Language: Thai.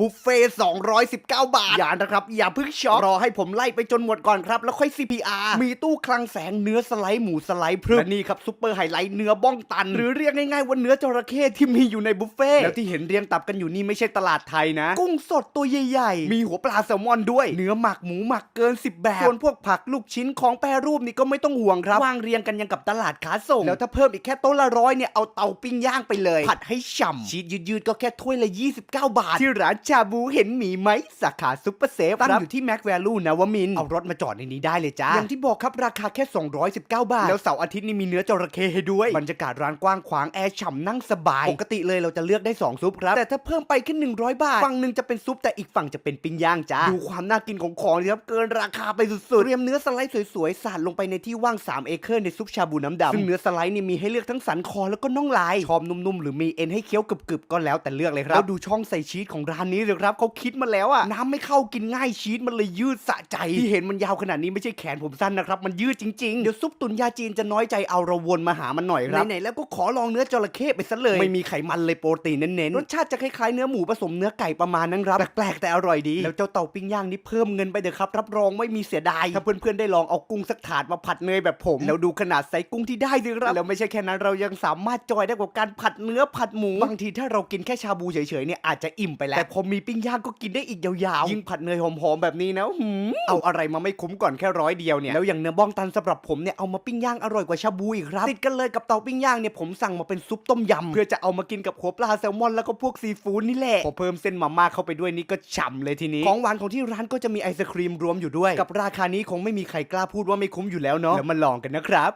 บุฟเฟ่ต์219 บาท อย่านะครับ อย่าเพิ่งช็อกรอให้ผมไล่ไปจนหมดก่อนครับ แล้วค่อย CPR มีตู้คลังแสงเนื้อสไลด์หมูสไลด์พรึกและนี่ครับซุปเปอร์ไฮไลท์เนื้อบ้องตัน หรือเรียกง่ายๆว่าเนื้อจระเข้ที่มีอยู่ในบุฟเฟ่ต์แล้วที่เห็นเรียงตับกันอยู่นี่ไม่ใช่ตลาดไทยนะ กุ้งสดตัวใหญ่ๆ มีหัวปลาแซลมอนด้วย เนื้อหมักหมูหมักเกิน 10 แบบส่วนพวกผักลูกชิ้นของแปรรูปนี่ก็ไม่ต้องห่วงครับวางเรียงกันยังกับตลาดขาส่งแล้วถ้าเพิ่มอีกแค่โต๊ะละร้อยเนี่ยเอาเตาปิ้งย่างไปเลย ผัดให้ฉ่ำชีสยืดๆก็แค่ถ้วยละ 29 บาทที่ร้านชาบูเห็นหมีไหมสาขาซุปเปอร์เซฟตั้งอยู่ที่แม็กแวลูนวมินทร์เอารถมาจอดในนี้ได้เลยจ้า อย่างที่บอกครับราคาแค่ 219 บาท แล้วเสาร์อาทิตย์นี่มีเนื้อจระเข้ให้ด้วย บรรยากาศร้านกว้างขวางแอร์ฉ่ำนั่งสบาย ปกติเลยเราจะเลือกได้ 2 ซุปครับ แต่ถ้าเพิ่มไปแค่100 บาท ฝั่งหนึ่งจะเป็นซุปแต่อีกฝั่งจะเป็นปิ้งย่างจ้า ดูความน่ากินของของเลยครับเกินราคาไปสุดๆ เตรียมเนื้อสไลด์สวยๆสาดลงไปในที่ว่าง 3 เอเคอร์ในซุปชาบูน้ำดำซึ่งเนื้อสไลด์นี่มีให้เลือกทั้งสันคอแล้วก็น่องลายชอบนุ่มๆหรือมีเอ็นให้เคี้ยวกรึบๆก็แล้วแต่เลือกเลยครับแล้วดูช่องใส่ชีสของร้านนี้เลยครับเขาคิดมาแล้วอะน้ำไม่เข้ากินง่ายชีสมันเลยยืดสะใจ ที่เห็นมันยาวขนาดนี้ไม่ใช่แขนผมสั้นนะครับ มันยืดจริงๆ เดี๋ยวซุปตุนยาจีนจะน้อยใจเอาเราวนมาหามันหน่อยครับไหนๆแล้วก็ขอลองเนื้อจระเข้ไปซะเลย ไม่มีไขมันเลยโปรตีนเน้นๆรสชาติจะคล้ายๆเนื้อหมูผสมเนื้อไก่ประมาณนั้นครับแปลกๆแต่อร่อยดี แล้วเจ้าเต่าปิ้งย่างนี่เพิ่มเงินไปเถอะครับรับรองไม่มีเสียดายถ้าเพื่อนๆได้ลองเอากุ้งสักถาดมาผัดเนยแบบผมแล้วดูขนาดไซส์กุ้งที่ได้สิครับแล้วไม่ใช่แค่นั้นเรายังสามารถจอยได้กับการผัดเนื้อผัดหมูบางทีถ้าเรากินแค่ชาบูเฉยๆเนี่ยอาจจะอิ่มไปแล้วแต่พอมีปิ้งย่างก็กินได้อีกยาวๆ ยิ่งผัดเนยหอมๆแบบนี้นะหืมเอาอะไรมาไม่คุ้มก่อนแค่ร้อยเดียวเนี่ย แล้วอย่างเนื้อบ้องตันสำหรับผมเนี่ยเอามาปิ้งย่างอร่อยกว่าชาบูอีกครับ ติดกันเลยกับเตาปิ้งย่างเนี่ยผมสั่งมาเป็นซุปต้มยำเพื่อจะเอามากินกับหัวปลาแซลมอนแล้วก็พวกซีฟู้ดนี่แหละ พอเพิ่มเส้นมาม่าเข้าไปด้วยนี่ก็ฉ่ำเลยทีนี้ ของหวานของที่ร้านก็จะมีไอศครีมรวมอยู่ด้วย กับราคานี้คงไม่มีใครกล้าพูดว่าไม่คุ้มอยู่แล้วเนาะ แล้วมาลองกันนะครับ